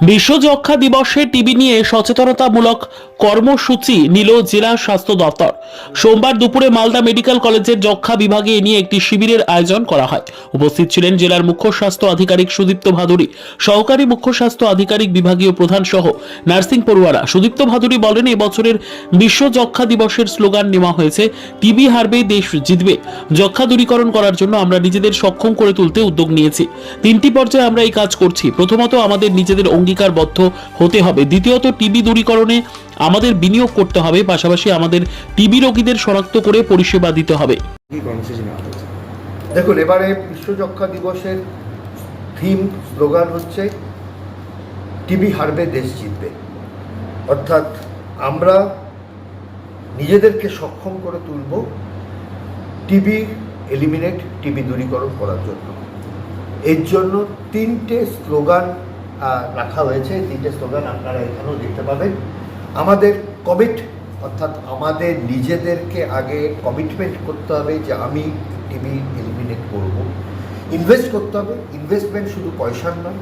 বিশ্ব যক্ষা দিবসে টিবি নিয়ে সচেতনতামূলক কর্মসূচি নিল জেলা স্বাস্থ্য দপ্তর। সোমবার দুপুরে মালদা মেডিকেল কলেজের যক্ষা বিভাগে এ নিয়ে একটি শিবিরের আয়োজন করা হয়। উপস্থিত ছিলেন জেলার মুখ্য স্বাস্থ্য আধিকারিক সুদীপ্ত ভাদুরী, সহকারী মুখ্য স্বাস্থ্য আধিকারিক বিভাগীয় প্রধান সহ নার্সিং পড়ুয়ারা। সুদীপ্ত ভাদুরী বলেন এবছরের বিশ্ব যক্ষা দিবসের স্লোগান নেওয়া হয়েছে, টিবি হারবে, দেশ জিতবে। যক্ষা দূরীকরণ করার জন্য আমরা নিজেদের সক্ষম করে তুলতে উদ্যোগ নিয়েছি। তিনটি পর্যায়ে আমরা এই কাজ করছি। প্রথমত, আমাদের নিজেদের অঙ্গীকারবদ্ধ হতে হবে। দ্বিতীয়ত টিবি দূরীকরণে আমাদের বিনিয়োগ করতে হবে, পাশাপাশি আমাদের টিবি রোগীদের শনাক্ত করে পরিষেবা দিতে হবে। দেখুন, এবারে বিশ্ব যক্ষা দিবসের থিম স্লোগান হচ্ছে টিবি হারবে, দেশ জিতবে। অর্থাৎ আমরা নিজেদেরকে সক্ষম করে তুলব টিবি এলিমিনেট টিবি দূরীকরণ করার জন্য। এর জন্য তিনটে স্লোগান রাখা হয়েছে, তিনটে স্লোগান আপনারা এখানেও দেখতে পাবেন। আমাদের কমিট অর্থাৎ আমাদের নিজেদেরকে আগে কমিটমেন্ট করতে হবে যে আমি টিবি এলিমিনেট করব। ইনভেস্ট করতে হবে। ইনভেস্টমেন্ট শুধু পয়সার নয়,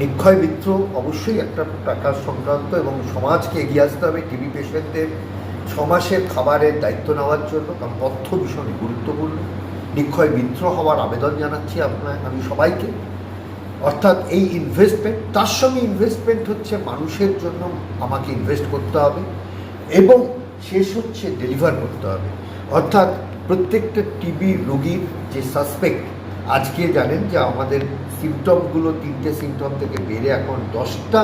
নিক্ষয় মিত্র অবশ্যই একটা টাকার সংক্রান্ত এবং সমাজকে এগিয়ে আসতে হবে টিবি পেশেন্টদের ছ মাসের খাবারের দায়িত্ব নেওয়ার জন্য, কারণ তথ্য ভীষণ গুরুত্বপূর্ণ। নিক্ষয় মিত্র হওয়ার আবেদন জানাচ্ছি আপনার আমি সবাইকে। অর্থাৎ এই ইনভেস্টমেন্ট তার সঙ্গে ইনভেস্টমেন্ট হচ্ছে মানুষের জন্য আমাকে ইনভেস্ট করতে হবে এবং শেষ হচ্ছে ডেলিভার করতে হবে। অর্থাৎ প্রত্যেকটা টিবি রোগীর যে সাসপেক্ট আজকে জানেন যে আমাদের সিমটমগুলো তিনটে সিমটম থেকে বেড়ে এখন দশটা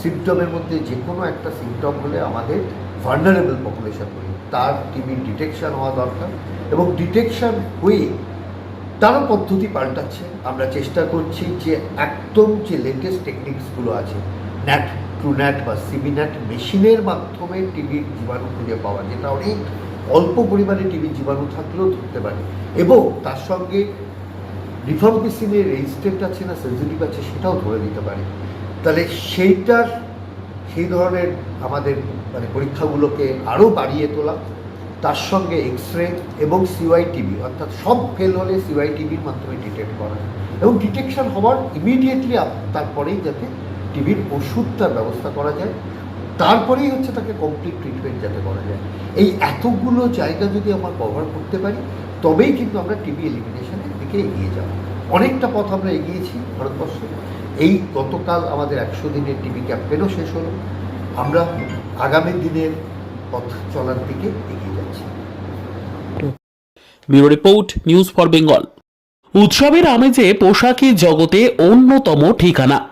সিমটমের মধ্যে যে কোনো একটা সিমটম হলে আমাদের ভার্নারেবল পপুলেশন বলি তার টিবি ডিটেকশান হওয়া দরকার এবং ডিটেকশান হয়ে তারও পদ্ধতি পাল্টাচ্ছে। আমরা চেষ্টা করছি যে একদম যে লেটেস্ট টেকনিক্সগুলো আছে ন্যাট ট্রুন্যাট বা সিবিন্যাট মেশিনের মাধ্যমে টিভির জীবাণু খুঁজে পাওয়া, যেটা অনেক অল্প পরিমাণে টিভির জীবাণু থাকলেও ধরতে পারে। এবং তার সঙ্গে রিফর্মিসিনের রেজিস্ট্যান্ট আছে না সেন্সিটিভ আছে, সেটাও ধরে দিতে পারে। তাহলে সেইটার, সেই ধরনের আমাদের মানে পরীক্ষাগুলোকে আরও বাড়িয়ে তোলা। তার সঙ্গে এক্স রে এবং সিওয়াই টিভি অর্থাৎ সব ফেল হলে সিওয়াই টিভির মাধ্যমে ডিটেক্ট করা এবং ডিটেকশন হওয়ার ইমিডিয়েটলি তারপরেই যাতে টিভির ওষুধটার ব্যবস্থা করা যায়। তারপরেই হচ্ছে তাকে কমপ্লিট ট্রিটমেন্ট যাতে করা যায়। এই এতগুলো জায়গা যদি আমরা কভার করতে পারি, তবেই কিন্তু আমরা টিবি এলিমিনেশনের দিকে এগিয়ে যাব। অনেকটা পথ আমরা এগিয়েছি ভারতবর্ষে। এই গতকাল আমাদের একশো দিনের টিভি ক্যাম্পেনও শেষ হলো। আমরা আগামী দিনের পথ চলার দিকে এগিয়ে যাচ্ছে। Bureau report, news for Bengal. উৎসবের আমেজে পোশাকি জগতে অন্যতম ঠিকানা।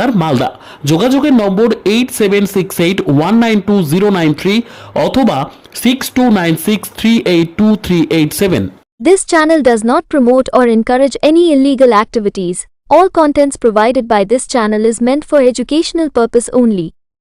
বাজার মালদা যোগাযোগের নম্বর eight seven six eight one nine two zero nine three অথবা six two nine six three eight two three eight seven This channel does not promote or encourage any illegal activities. All contents provided by this channel is meant for educational purpose only.